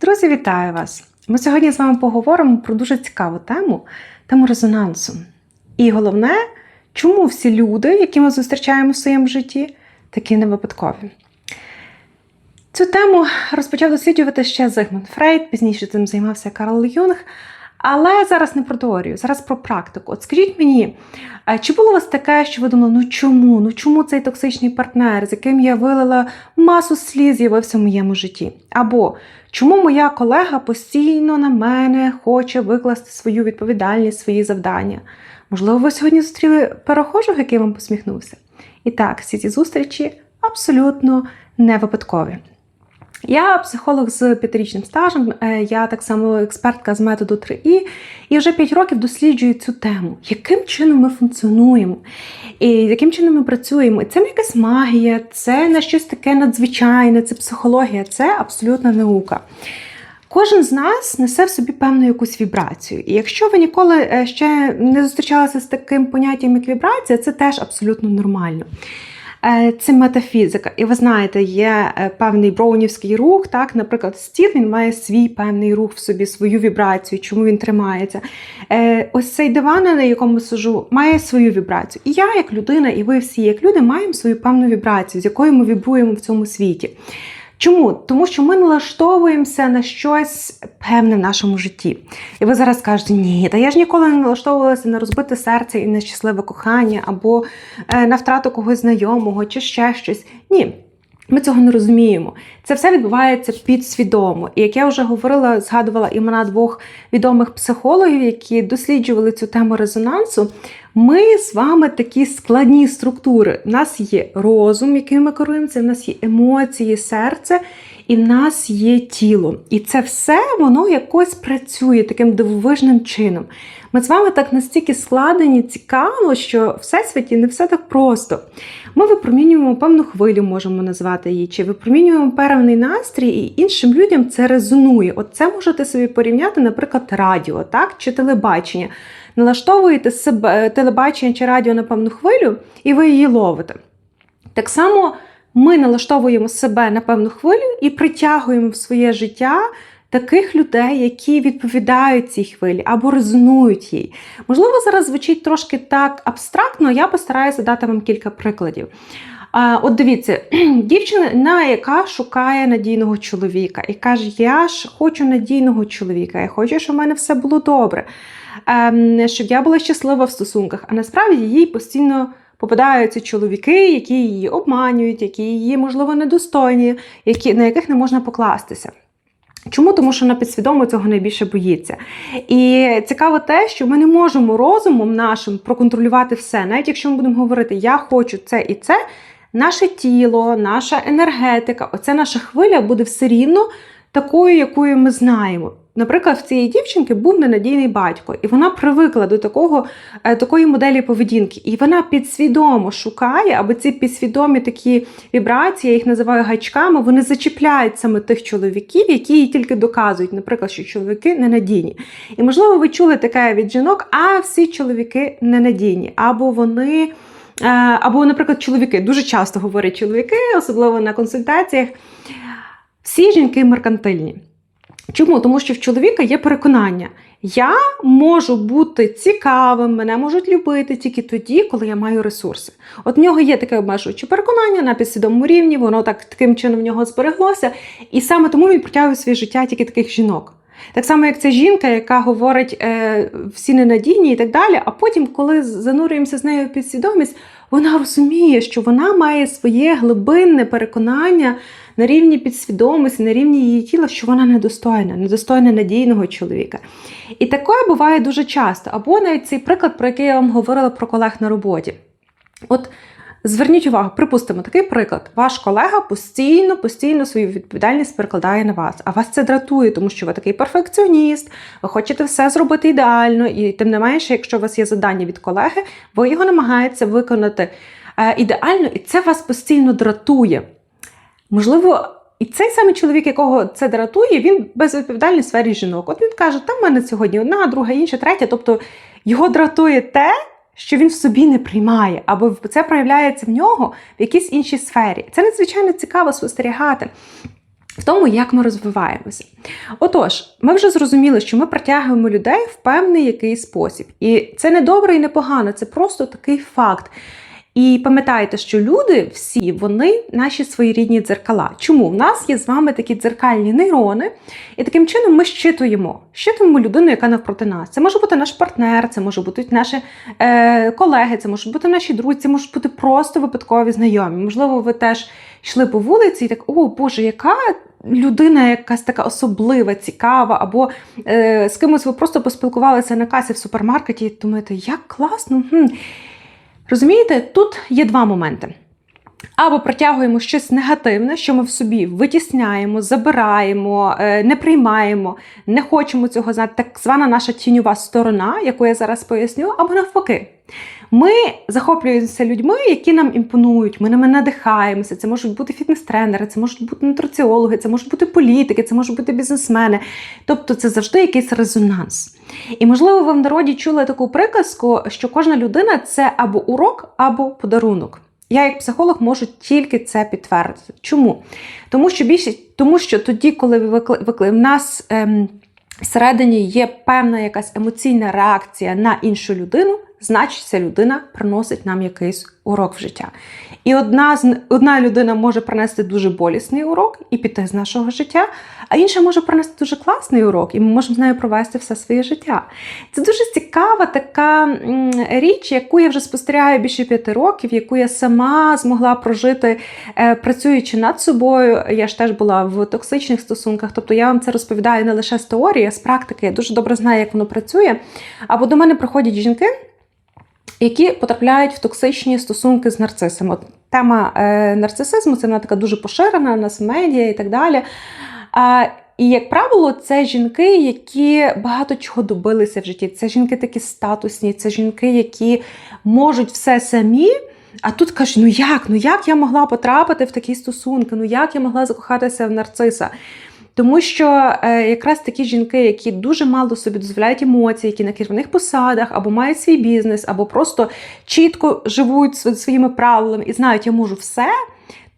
Друзі, вітаю вас! Ми сьогодні з вами поговоримо про дуже цікаву тему тему резонансу. І головне, чому всі люди, які ми зустрічаємо в своєму житті, такі не випадкові. Цю тему розпочав досліджувати ще Зигмунд Фрейд, пізніше цим займався Карл Юнг. Але зараз не про теорію, зараз про практику. От скажіть мені, чи було у вас таке, що ви думали, ну чому? Ну чому цей токсичний партнер, з яким я вилила масу сліз, з'явився в моєму житті? Або чому моя колега постійно на мене хоче викласти свою відповідальність, свої завдання? Можливо, ви сьогодні зустріли перехожого, який вам посміхнувся? І так, всі ці зустрічі абсолютно не випадкові. Я психолог з п'ятирічним стажем, е, я так само експертка з методу 3І, і вже 5 років досліджую цю тему, яким чином ми функціонуємо, і яким чином ми працюємо. І це не якась магія, це не щось таке надзвичайне, це психологія, це абсолютна наука. Кожен з нас несе в собі певну якусь вібрацію. І якщо ви ніколи е, ще не зустрічалися з таким поняттям, як вібрація, це теж абсолютно нормально. Е, це метафізика. І ви знаєте, є е, певний броунівський рух. Так, Наприклад, стіл він має свій певний рух в собі, свою вібрацію, чому він тримається. Е, ось цей диван, на якому сижу, має свою вібрацію. І я, як людина, і ви всі, як люди, маємо свою певну вібрацію, з якою ми вібруємо в цьому світі. Чому? Тому що ми налаштовуємося на щось певне в нашому житті. І ви зараз кажете, ні, та я ж ніколи не налаштовувалася на розбите серце і на щасливе кохання, або е, на втрату когось знайомого, чи ще щось. Ні. Ми цього не розуміємо. Це все відбувається підсвідомо. І як я вже говорила, згадувала імена двох відомих психологів, які досліджували цю тему резонансу. Ми з вами такі складні структури. У нас є розум, яким ми керуємося, в нас є емоції, серце, і в нас є тіло. І це все воно якось працює таким дивовижним чином. Ми з вами так настільки складені, цікаво, що в всесвіті не все так просто. Ми випромінюємо певну хвилю, можемо назвати її, чи випромінюємо певний настрій, і іншим людям це резонує. От це можете собі порівняти, наприклад, радіо, так, чи телебачення. Налаштовуєте себе телебачення чи радіо на певну хвилю, і ви її ловите. Так само ми налаштовуємо себе на певну хвилю і притягуємо в своє життя таких людей, які відповідають цій хвилі або резонують їй. Можливо, зараз звучить трошки так абстрактно, я постараюся дати вам кілька прикладів. От дивіться, дівчина, яка шукає надійного чоловіка, і каже: Я ж хочу надійного чоловіка, я хочу, щоб в мене все було добре, ем, щоб я була щаслива в стосунках. А насправді їй постійно попадаються чоловіки, які її обманюють, які її, можливо, недостойні, які, на яких не можна покластися. Чому? Тому що вона підсвідомо цього найбільше боїться. І цікаво те, що ми не можемо розумом нашим проконтролювати все. Навіть якщо ми будемо говорити, я хочу це і це, наше тіло, наша енергетика, оця наша хвиля буде все рівно такою, якою ми знаємо. Наприклад, в цієї дівчинки був ненадійний батько, і вона привикла до такого, е, такої моделі поведінки. І вона підсвідомо шукає, аби ці підсвідомі такі вібрації, я їх називаю гачками, вони зачіпляють саме тих чоловіків, які їй тільки доказують, наприклад, що чоловіки ненадійні. І, можливо, ви чули таке від жінок, а всі чоловіки ненадійні, або вони. Е, або, наприклад, чоловіки дуже часто говорять чоловіки, особливо на консультаціях. Всі жінки меркантильні. Чому? Тому що в чоловіка є переконання. Я можу бути цікавим, мене можуть любити тільки тоді, коли я маю ресурси. От в нього є таке обмежуюче переконання на підсвідомому рівні, воно так таким чином в нього збереглося. І саме тому він протягує своє життя тільки таких жінок. Так само, як ця жінка, яка говорить е, всі ненадійні і так далі. А потім, коли занурюємося з нею в підсвідомість, вона розуміє, що вона має своє глибинне переконання на рівні підсвідомості, на рівні її тіла, що вона недостойна, недостойна надійного чоловіка. І таке буває дуже часто. Або навіть цей приклад, про який я вам говорила про колег на роботі. От Зверніть увагу, припустимо, такий приклад. Ваш колега постійно, постійно свою відповідальність перекладає на вас, а вас це дратує, тому що ви такий перфекціоніст, ви хочете все зробити ідеально, і тим не менше, якщо у вас є завдання від колеги, ви його намагаєтеся виконати е, ідеально, і це вас постійно дратує. Можливо, і цей самий чоловік, якого це дратує, він безвідповідальний в сфері жінок. От він каже, там в мене сьогодні одна, друга, інша, третя. Тобто його дратує те, що він в собі не приймає, або це проявляється в нього в якійсь іншій сфері. Це надзвичайно цікаво спостерігати. в тому, як ми розвиваємося. Отож, ми вже зрозуміли, що ми притягуємо людей в певний якийсь спосіб. І це не добре і не погано, це просто такий факт. І пам'ятайте, що люди всі вони наші своєрідні дзеркала. Чому? В нас є з вами такі дзеркальні нейрони, і таким чином ми щитуємо, щитуємо людину, яка навпроти нас. Це може бути наш партнер, це може бути наші е, колеги, це можуть бути наші друзі, це можуть бути просто випадкові знайомі. Можливо, ви теж йшли по вулиці і так, о Боже, яка людина якась така особлива, цікава, або е, з кимось ви просто поспілкувалися на касі в супермаркеті і думаєте, як класно. Хм. Розумієте, тут є два моменти. Або протягуємо щось негативне, що ми в собі витісняємо, забираємо, е, не приймаємо, не хочемо цього знати, так звана наша тіньова сторона, яку я зараз поясню, або навпаки. Ми захоплюємося людьми, які нам імпонують, ми ними надихаємося. Це можуть бути фітнес-тренери, це можуть бути нутриціологи, це можуть бути політики, це можуть бути бізнесмени. Тобто це завжди якийсь резонанс. І, можливо, ви в народі чули таку приказку, що кожна людина це або урок, або подарунок. Я, як психолог, можу тільки це підтвердити. Чому? Тому що більше, тому що тоді, коли ви викли, викли, в нас ем, всередині є певна якась емоційна реакція на іншу людину, значить, ця людина приносить нам якийсь урок в життя. І одна з одна людина може принести дуже болісний урок і піти з нашого життя, а інша може принести дуже класний урок, і ми можемо з нею провести все своє життя. Це дуже цікава така річ, яку я вже спостерігаю більше п'яти років, яку я сама змогла прожити, е, працюючи над собою. Я ж теж була в токсичних стосунках. Тобто я вам це розповідаю не лише з теорії, а з практики. Я дуже добре знаю, як воно працює. Або до мене приходять жінки які потрапляють в токсичні стосунки з нарцисом. От Тема е, нарцисизму це вона така дуже поширена, на медіа і так далі. А, і, як правило, це жінки, які багато чого добилися в житті. Це жінки такі статусні, це жінки, які можуть все самі. А тут кажуть, ну як? Ну як я могла потрапити в такі стосунки? Ну як я могла закохатися в нарциса? Тому що е, якраз такі жінки, які дуже мало собі дозволяють емоції, які на керівних посадах, або мають свій бізнес, або просто чітко живуть своїми правилами і знають, я можу все.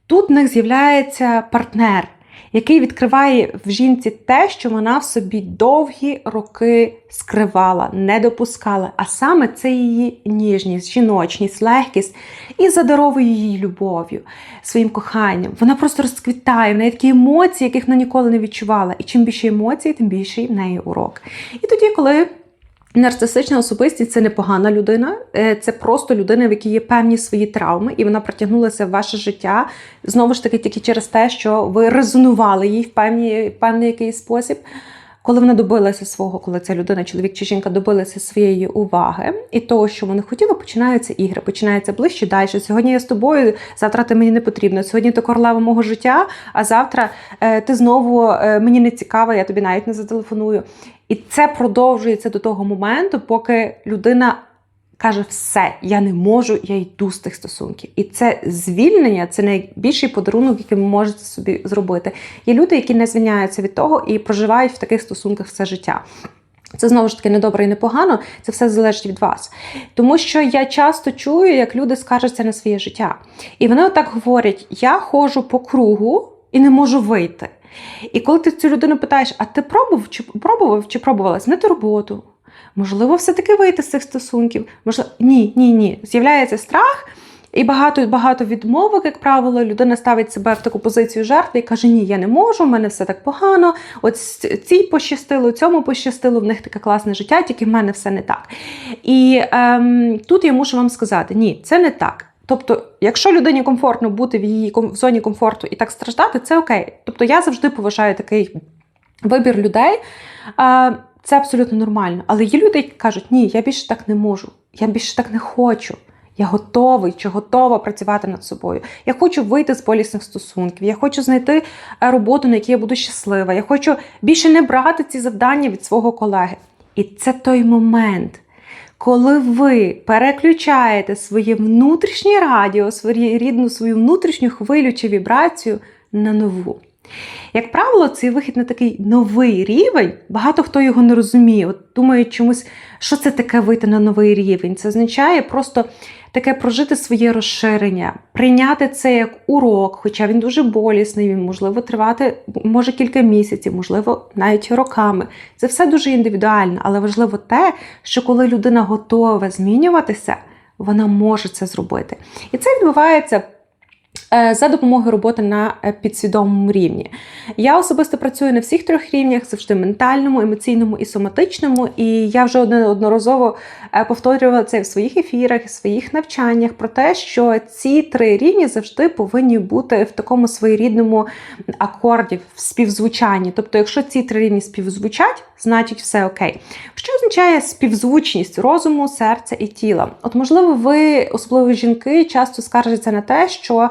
Тут в них з'являється партнер, який відкриває в жінці те, що вона в собі довгі роки скривала, не допускала. А саме це її ніжність, жіночність, легкість і задаровує її любов'ю, своїм коханням. Вона просто розквітає, в неї такі емоції, яких вона ніколи не відчувала. І чим більше емоцій, тим більший в неї урок. І тоді, коли. Нарцисична особистість це не погана людина, е, це просто людина, в якій є певні свої травми, і вона притягнулася в ваше життя знову ж таки тільки через те, що ви резонували їй в певний, певний якийсь спосіб. Коли вона добилася свого, коли ця людина, чоловік чи жінка добилася своєї уваги і того, що вони хотіли, починаються ігри, починаються ближче далі. Сьогодні я з тобою, завтра ти мені не потрібна. Сьогодні ти королева мого життя, а завтра е, ти знову е, мені не цікава, я тобі навіть не зателефоную. І це продовжується до того моменту, поки людина каже: все, я не можу, я йду з тих стосунків. І це звільнення це найбільший подарунок, який ви можете собі зробити. Є люди, які не звільняються від того і проживають в таких стосунках все життя. Це знову ж таки не добре і не це все залежить від вас. Тому що я часто чую, як люди скаржаться на своє життя. І вони отак говорять: я ходжу по кругу і не можу вийти. І коли ти цю людину питаєш, а ти пробував чи пробував чи пробувала змити роботу? Можливо, все-таки вийти з цих стосунків? Можливо, ні, ні, ні. З'являється страх. І багато багато відмовок, як правило, людина ставить себе в таку позицію жертви і каже: Ні, я не можу, в мене все так погано. От цій пощастило, цьому пощастило, в них таке класне життя, тільки в мене все не так. І ем, тут я мушу вам сказати: ні, це не так. Тобто, якщо людині комфортно бути в її в зоні комфорту і так страждати, це окей. Тобто я завжди поважаю такий вибір людей. Це абсолютно нормально. Але є люди, які кажуть, ні, я більше так не можу, я більше так не хочу. Я готовий чи готова працювати над собою. Я хочу вийти з болісних стосунків. Я хочу знайти е, роботу, на якій я буду щаслива. Я хочу більше не брати ці завдання від свого колеги. І це той момент, коли ви переключаєте своє внутрішнє радіо, свою рідну свою внутрішню хвилю чи вібрацію на нову. Як правило, цей вихід на такий новий рівень, багато хто його не розуміє. От Думають чомусь, що це таке вийти на новий рівень. Це означає просто таке прожити своє розширення, прийняти це як урок, хоча він дуже болісний, він можливо тривати може кілька місяців, можливо, навіть роками. Це все дуже індивідуально, але важливо те, що коли людина готова змінюватися, вона може це зробити. І це відбувається. Е, за допомогою роботи на е, підсвідомому рівні. Я особисто працюю на всіх трьох рівнях: завжди ментальному, емоційному і соматичному. І я вже одноразово е, повторювала це в своїх ефірах, в своїх навчаннях про те, що ці три рівні завжди повинні бути в такому своєрідному акорді, в співзвучанні. Тобто, якщо ці три рівні співзвучать, значить все окей. Що означає співзвучність розуму, серця і тіла? От, можливо, ви, особливо жінки, часто скаржаться на те, що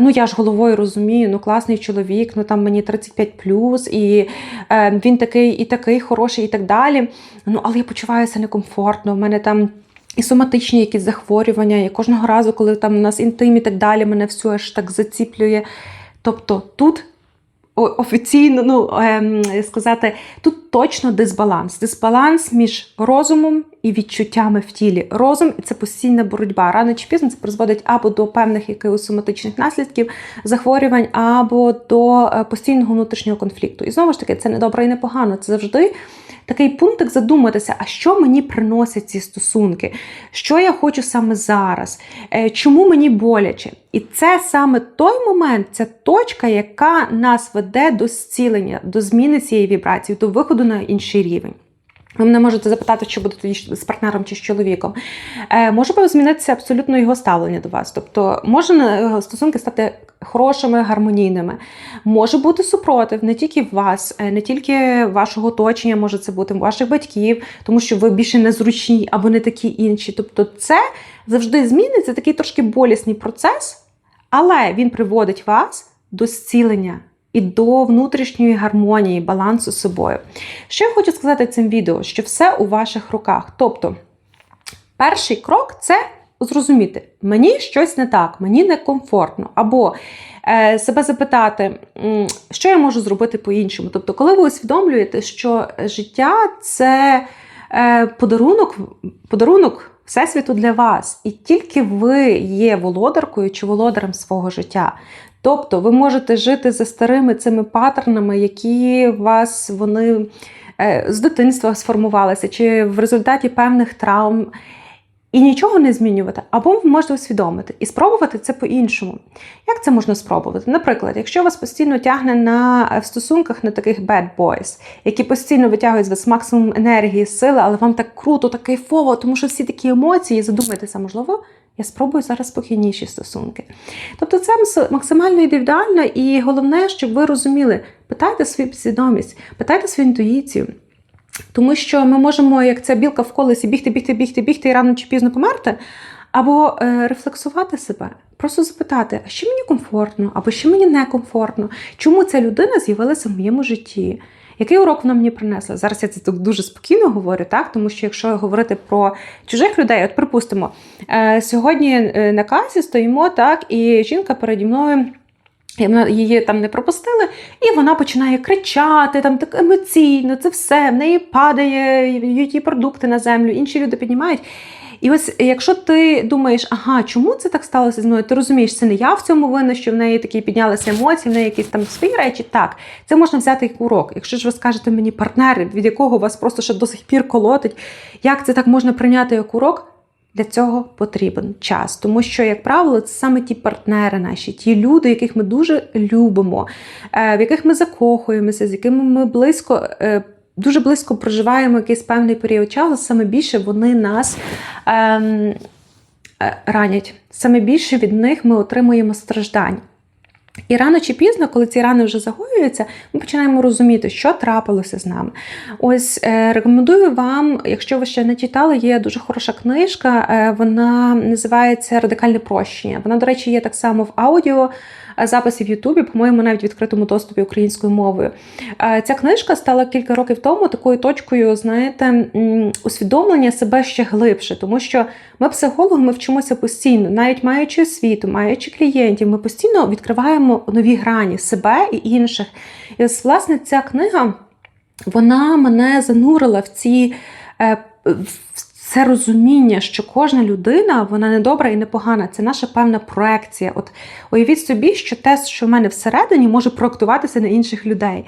ну я ж головою розумію, ну класний чоловік, ну там мені 35 плюс, і е, він такий і такий хороший, і так далі. Ну, але я почуваюся некомфортно. У мене там. І соматичні якісь захворювання, і кожного разу, коли там у нас інтим і так далі, мене все аж так заціплює. Тобто тут офіційно ну, ем, сказати, тут точно дисбаланс. Дисбаланс між розумом і відчуттями в тілі. Розум це постійна боротьба. Рано чи пізно це призводить або до певних якихось соматичних наслідків, захворювань, або до е, постійного внутрішнього конфлікту. І знову ж таки, це не добре і не погано. Це завжди такий пунктик задуматися, а що мені приносять ці стосунки, що я хочу саме зараз, е, чому мені боляче. І це саме той момент, ця точка, яка нас веде до зцілення, до зміни цієї вібрації, до виходу на інший рівень. Ви мене можете запитати, чи буде тоді з партнером чи з чоловіком. Е, Може змінитися абсолютно його ставлення до вас. Тобто, може е, стосунки стати хорошими, гармонійними. Може бути супротив не тільки вас, е, не тільки вашого оточення, може це бути ваших батьків, тому що ви більше незручні або не такі інші. Тобто, це завжди зміниться, такий трошки болісний процес, але він приводить вас до зцілення і до внутрішньої гармонії, балансу з собою. Що я хочу сказати цим відео, що все у ваших руках. Тобто, перший крок це зрозуміти, мені щось не так, мені некомфортно. Або е, себе запитати, що я можу зробити по-іншому. Тобто, коли ви усвідомлюєте, що життя це е, подарунок, подарунок. Всесвіту для вас, і тільки ви є володаркою чи володарем свого життя. Тобто ви можете жити за старими цими паттернами, які вас вони е, з дитинства сформувалися, чи в результаті певних травм. І нічого не змінювати, або ви можете усвідомити і спробувати це по-іншому. Як це можна спробувати? Наприклад, якщо вас постійно тягне на в стосунках на таких bad boys, які постійно витягують з вас максимум енергії, сили, але вам так круто, так кайфово, тому що всі такі емоції, задумайтеся, можливо, я спробую зараз спокійніші стосунки. Тобто це максимально індивідуально, і головне, щоб ви розуміли, питайте свою підсвідомість, питайте свою інтуїцію. Тому що ми можемо, як ця білка в колесі, бігти, бігти, бігти, бігти і рано чи пізно померти, або е, рефлексувати себе, просто запитати, а що мені комфортно, або що мені некомфортно, чому ця людина з'явилася в моєму житті. Який урок вона мені принесла? Зараз я це тут дуже спокійно говорю, так тому що якщо говорити про чужих людей, от припустимо, е, сьогодні е, на касі стоїмо так, і жінка переді мною. Її там не пропустили, і вона починає кричати там так емоційно, це все в неї падає, її продукти на землю, інші люди піднімають. І ось якщо ти думаєш, ага, чому це так сталося зі мною? Ти розумієш, це не я в цьому винна, що в неї такі піднялися емоції, в неї якісь там свої речі. Так, це можна взяти як урок. Якщо ж ви скажете мені партнер, від якого вас просто ще до сих пір колотить, як це так можна прийняти як урок? Для цього потрібен час, тому що, як правило, це саме ті партнери наші, ті люди, яких ми дуже любимо, е, в яких ми закохуємося, з якими ми близько е, дуже близько проживаємо якийсь певний період часу, саме більше вони нас ем, е, ранять. Саме більше від них ми отримуємо страждань. І рано чи пізно, коли ці рани вже загоюються, ми починаємо розуміти, що трапилося з нами. Ось е, рекомендую вам, якщо ви ще не читали, є дуже хороша книжка, е, вона називається Радикальне прощення. Вона, до речі, є так само в аудіо. Е, записі в Ютубі, по-моєму, навіть в відкритому доступі українською мовою. Е, ця книжка стала кілька років тому такою точкою, знаєте, усвідомлення себе ще глибше, тому що ми, психологи, ми вчимося постійно, навіть маючи освіту, маючи клієнтів, ми постійно відкриваємо нові грані себе і інших. І ось, власне, ця книга вона мене занурила в ці. Е, в це розуміння, що кожна людина вона не добра і не погана. Це наша певна проекція. От уявіть собі, що те, що в мене всередині, може проектуватися на інших людей.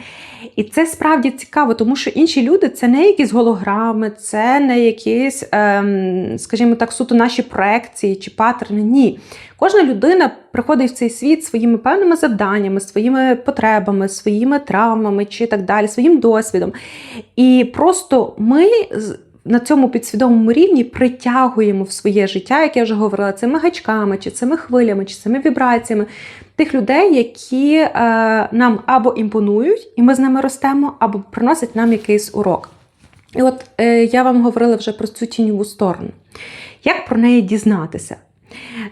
І це справді цікаво, тому що інші люди це не якісь голограми, це не якісь, ем, скажімо так, суто наші проекції чи паттерни. Ні. Кожна людина приходить в цей світ своїми певними завданнями, своїми потребами, своїми травмами чи так далі, своїм досвідом. І просто ми на цьому підсвідомому рівні притягуємо в своє життя, як я вже говорила, цими гачками, чи цими хвилями, чи цими вібраціями тих людей, які е, нам або імпонують, і ми з ними ростемо, або приносять нам якийсь урок. І от е, я вам говорила вже про цю тіньову сторону. Як про неї дізнатися?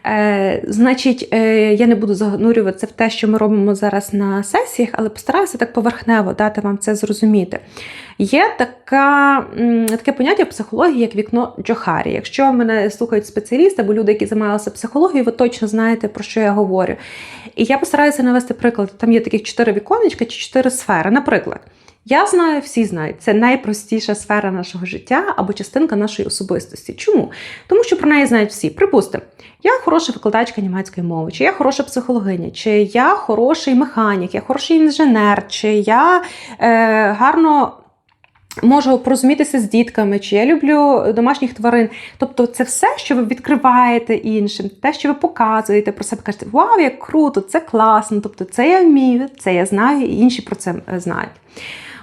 Е, Значить, е, я не буду занурюватися в те, що ми робимо зараз на сесіях, але постараюся так поверхнево дати вам це зрозуміти. Є така, таке поняття в психології, як вікно Джохарі. Якщо мене слухають спеціалісти або люди, які займалися психологією, ви точно знаєте, про що я говорю. І я постараюся навести приклад. Там є таких чотири віконечка чи чотири сфери. Наприклад. Я знаю, всі знають, це найпростіша сфера нашого життя або частинка нашої особистості. Чому? Тому що про неї знають всі. Припустимо, я хороша викладачка німецької мови, чи я хороша психологиня, чи я хороший механік, я хороший інженер, чи я е, гарно. Можу порозумітися з дітками, чи я люблю домашніх тварин. Тобто, це все, що ви відкриваєте іншим, те, що ви показуєте про себе, кажете, вау, як круто, це класно, тобто це я вмію, це я знаю, і інші про це е, знають.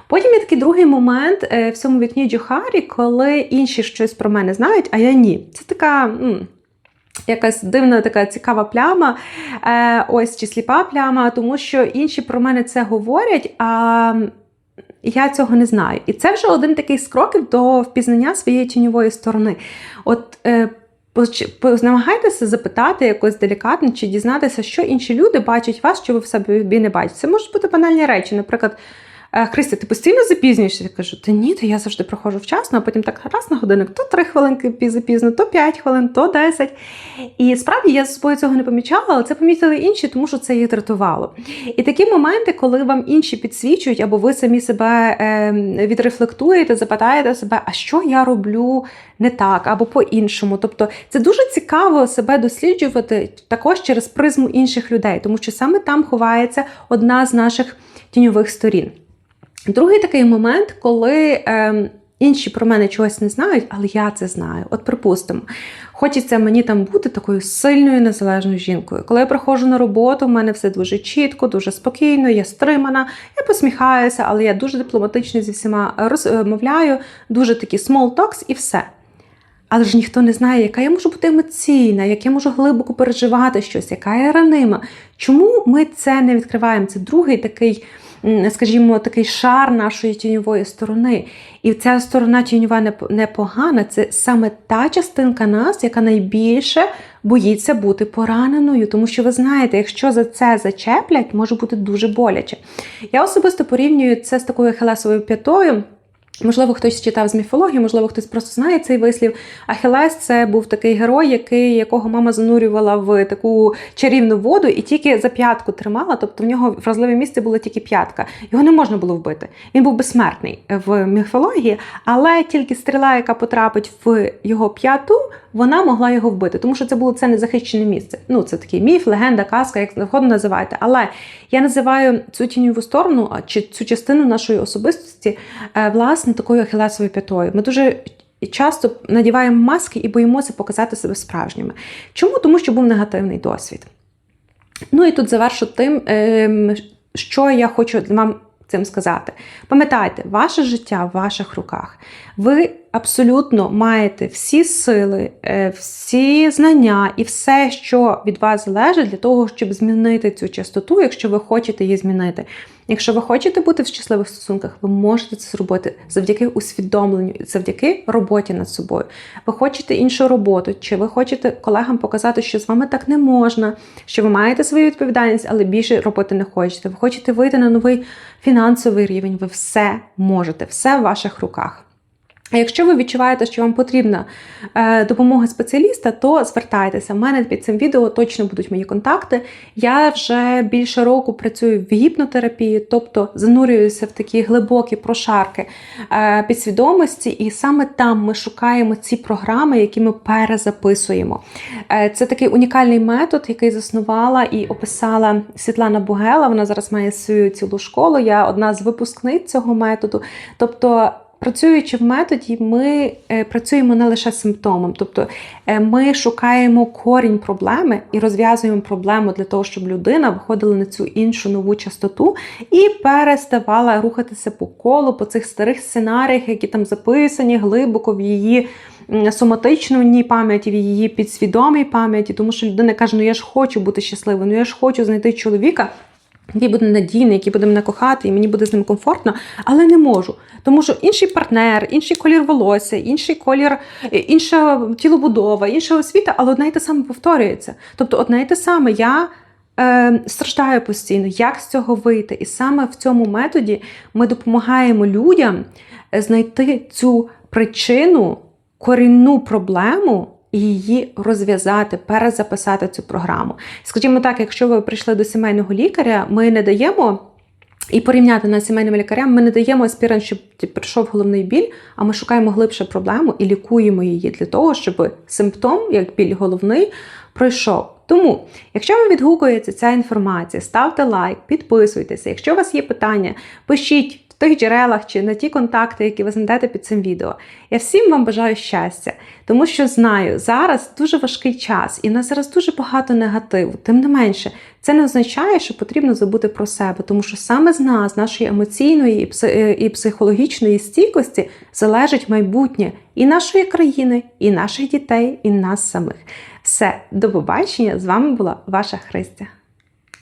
Потім є такий другий момент е, в цьому вікні Джохарі, коли інші щось про мене знають, а я ні. Це така. Якась дивна така цікава пляма, е, ось чи сліпа пляма, тому що інші про мене це говорять, а я цього не знаю. І це вже один такий з кроків до впізнання своєї тіньової сторони. От е, намагайтеся запитати якось делікатно чи дізнатися, що інші люди бачать вас, що ви в собі не бачите. Це можуть бути банальні речі, наприклад. «Е, Христя, ти постійно запізнюєшся? Я кажу, та ні, то я завжди приходжу вчасно, а потім так раз на годинник, то 3 хвилинки запізно, то 5 хвилин, то 10. І справді я з собою цього не помічала, але це помітили інші, тому що це їх дратувало. І такі моменти, коли вам інші підсвічують, або ви самі себе е, відрефлектуєте, запитаєте себе, а що я роблю не так, або по-іншому. Тобто це дуже цікаво себе досліджувати також через призму інших людей, тому що саме там ховається одна з наших тіньових сторін. Другий такий момент, коли е, інші про мене чогось не знають, але я це знаю. От, припустимо, хочеться мені там бути такою сильною незалежною жінкою. Коли я приходжу на роботу, в мене все дуже чітко, дуже спокійно, я стримана, я посміхаюся, але я дуже дипломатично зі всіма розмовляю, дуже такі small talks і все. Але ж ніхто не знає, яка я можу бути емоційна, як я можу глибоко переживати щось, яка я ранима. Чому ми це не відкриваємо? Це другий такий скажімо, такий шар нашої тіньової сторони. І ця сторона тіньова непогана, це саме та частинка нас, яка найбільше боїться бути пораненою. Тому що ви знаєте, якщо за це зачеплять, може бути дуже боляче. Я особисто порівнюю це з такою хелесовою п'ятою. Можливо, хтось читав з міфології, можливо, хтось просто знає цей вислів. Ахілес це був такий герой, який, якого мама занурювала в таку чарівну воду і тільки за п'ятку тримала, тобто в нього вразливе місце було тільки п'ятка. Його не можна було вбити. Він був безсмертний в міфології, але тільки стріла, яка потрапить в його п'яту, вона могла його вбити, тому що це було це незахищене місце. Ну, це такий міф, легенда, казка, як завгодно називаєте. Але я називаю цю тіньову сторону чи цю частину нашої особистості, е, власне, такою ахілесовою п'ятою. Ми дуже. Часто надіваємо маски і боїмося показати себе справжніми. Чому? Тому що був негативний досвід. Ну і тут завершу тим, ем, що я хочу вам цим сказати. Пам'ятайте, ваше життя в ваших руках. Ви абсолютно маєте всі сили, е, всі знання і все, що від вас залежить, для того, щоб змінити цю частоту, якщо ви хочете її змінити. Якщо ви хочете бути в щасливих стосунках, ви можете це зробити завдяки усвідомленню, завдяки роботі над собою. Ви хочете іншу роботу, чи ви хочете колегам показати, що з вами так не можна, що ви маєте свою відповідальність, але більше роботи не хочете. Ви хочете вийти на новий фінансовий рівень, ви все можете, все в ваших руках. А якщо ви відчуваєте, що вам потрібна е, допомога спеціаліста, то звертайтеся. У мене під цим відео точно будуть мої контакти. Я вже більше року працюю в гіпнотерапії, тобто занурююся в такі глибокі прошарки е, підсвідомості, і саме там ми шукаємо ці програми, які ми перезаписуємо. Е, це такий унікальний метод, який заснувала і описала Світлана Бугела. Вона зараз має свою цілу школу. Я одна з випускниць цього методу. Тобто. Працюючи в методі, ми е, працюємо не лише симптомом, тобто е, ми шукаємо корінь проблеми і розв'язуємо проблему для того, щоб людина виходила на цю іншу нову частоту і переставала рухатися по колу, по цих старих сценаріях, які там записані глибоко в її соматичній пам'яті, в її підсвідомій пам'яті, тому що людина каже: ну я ж хочу бути щасливою, ну я ж хочу знайти чоловіка який буде надійний, який буде мене кохати, і мені буде з ним комфортно, але не можу. Тому що інший партнер, інший колір волосся, інший колір, е, інша тілобудова, інша освіта, але одне й те саме повторюється. Тобто, одне й те саме я. Е, страждаю постійно, як з цього вийти? І саме в цьому методі ми допомагаємо людям е, знайти цю причину, корінну проблему і її розв'язати, перезаписати цю програму. Скажімо так, якщо ви прийшли до сімейного лікаря, ми не даємо. І порівняти нас з сімейними лікарями, ми не даємо аспірин, щоб прийшов головний біль, а ми шукаємо глибше проблему і лікуємо її для того, щоб симптом, як біль головний, пройшов. Тому, якщо вам відгукується ця інформація, ставте лайк, підписуйтеся. Якщо у вас є питання, пишіть тих джерелах чи на ті контакти, які ви знайдете під цим відео. Я всім вам бажаю щастя, тому що знаю, зараз дуже важкий час, і в нас зараз дуже багато негативу. Тим не менше, це не означає, що потрібно забути про себе, тому що саме з нас, нашої емоційної і психологічної стійкості, залежить майбутнє і нашої країни, і наших дітей, і нас самих. Все, до побачення! З вами була ваша Христя.